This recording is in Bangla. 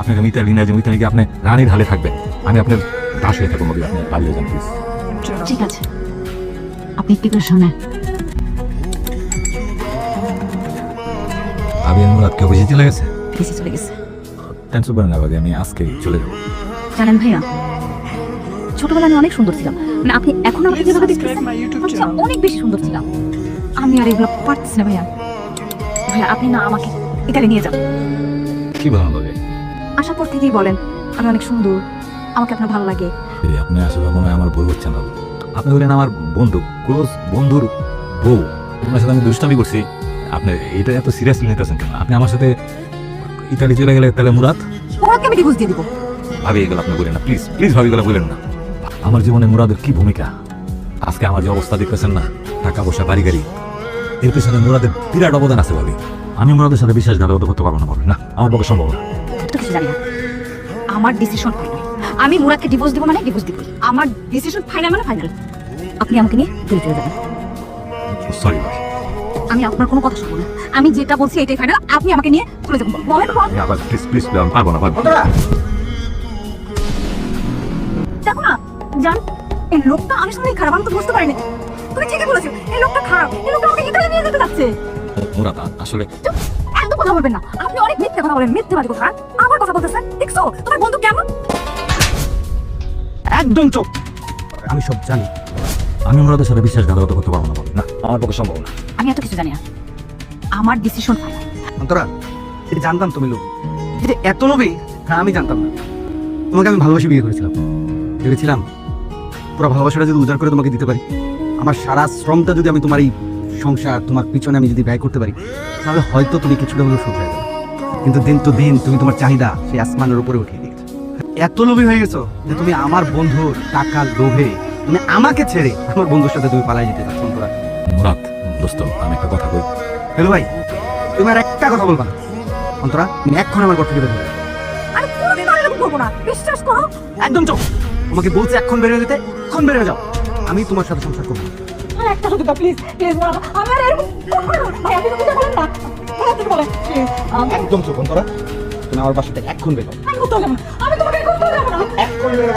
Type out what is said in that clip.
আপনাকে মিতালি না যে মিতালিকে আপনি রানীর হালে থাকবেন। আমি আপনার দাস হয়ে থাকব মবি আপনি পালিয়ে যান প্লিজ ঠিক আছে। আপনি প্রিপারেশন নেন আমি মুরাদ কেউ বেশি চলে গেছে? বেশি চলে গেছে। টেনশন করেন না ভাবি আমি আজকে চলে যাব। জানেন ভাইয়া ছোটবেলায় আমি অনেক সুন্দর ছিলাম। মানে আপনি এখন আমাকে যেভাবে দেখতেছেন অনেক বেশি সুন্দর ছিলাম। আমি আর এগুলো পারতেছি না ভাইয়া। ভাইয়া আপনি না আমাকে ইতালি নিয়ে যান। কি ভালো লাগে আসার পর থেকেই বলেন আমি অনেক সুন্দর আমাকে আপনার ভালো লাগে। এই আপনি আসলে মনে হয় আমার বউ হচ্ছেন না আপনি হলেন আমার বন্ধু ক্লোজ বন্ধুর বউ। আপনার সাথে আমি দুষ্টামি করছি। আপনি এটা এত সিরিয়াসলি নিতেছেন কেন? আপনি আমার সাথে ইতালি চলে গেলে তাহলে মুরাদ? ওনাকে আমি ডিভোর্স দিয়ে দিব। ভাবি এগুলো আপনি বলেন না প্লিজ প্লিজ ভাবি এগুলো বলেন না। আমার জীবনে মুরাদের কি ভূমিকা? আজকে আমার যে অবস্থা দেখতেছেন না টাকা পয়সা বাড়ি গাড়ি এর পিছনে মুরাদের বিরাট অবদান আছে ভাবি। আমি মুরাদের সাথে বিশ্বাসঘাতকতা করতে পারব না ভাবি। না আমার পক্ষে সম্ভব না। তো কিছু জানি না। আমার ডিসিশন ফাইনাল আমি মুরাদকে ডিভোর্স দিব মানে ডিভোর্স দিব। আমার ডিসিশন ফাইনাল মানে ফাইনাল আপনি আমাকে নিয়ে চলে চলে যাবেন। সরি আমি আপনার কোনো কথা শুনব না। আমি যেটা বলছি এটাই ফাইনাল আপনি আমাকে নিয়ে চলে যাবেন। প্লিজ প্লিজ পারব না। দেখো না জান এই লোকটা আমি শুনে খারাপ। আমি তো বুঝতে পারিনি। তুমি ঠিকই বলেছ এই লোকটা খারাপ। এই লোকটা আমাকে ইতালি নিয়ে যেতে যাচ্ছে। মুরাদ আ- আসলে একদম কথা বলবেন না। মিথ্যে কথা বলেন মিথ্যে বাজি কথা আবার কথা বলতেছেন? দেখছ? তোমার বন্ধু কেমন? একদম চোখ আমি সব জানি। আমি মুরাদের সাথে বিশ্বাসঘাতকতা করতে পারব না ভাবি না আমার পক্ষে সম্ভব না। আমি এত কিছু জানি না। আমার ডিসিশন ফাইনাল অন্তরা এটা জানতাম তুমি লোক এটা এত লোভী হ্যাঁ আমি জানতাম না। তোমাকে আমি ভালোবাসি বিয়ে করেছিলাম। ভেবেছিলাম পুরো ভালোবাসাটা যদি উজাড় করে তোমাকে দিতে পারি আমার সারা শ্রমটা যদি আমি তোমার এই সংসার তোমার পিছনে আমি যদি ব্যয় করতে পারি তাহলে হয়তো তুমি কিছুটা হলেও সুখ হয়ে যাবে। কিন্তু দিন তো দিন তুমি তোমার চাহিদা সেই আসমানের উপরে উঠিয়ে দিয়েছ। এত লোভী হয়ে গেছো যে তুমি আমার বন্ধুর টাকার লোভে তুমি আমাকে ছেড়ে আমার বন্ধুর সাথে তুমি পালাই যেতে অন্তরা মুরাদ দোস্ত আমি একটা কথা কই। হ্যালো ভাই তুমি আর একটা কথা বলবা না। অন্তরা তুমি এক্ষণ আমার থেকে বের আমি কোনোদিন আর এরকম করব না। বিশ্বাস করো। একদম চোখ তোমাকে বলছে এক্ষণ বের হয়ে যেতে এক্ষণ বের হয়ে যাও। আমি তোমার সাথে সংসার করব একটা শুধু প্লিজ প্লিজ আমি আর এরকম করব না। ভাই আপনি একদম চোখ তোরা তুমি আমার বাসা থেকে এক্ষণ বেরো আমি কোথাও যাব না। আমি তোমাকে কোথাও যাব না। এক্ষুন বেরো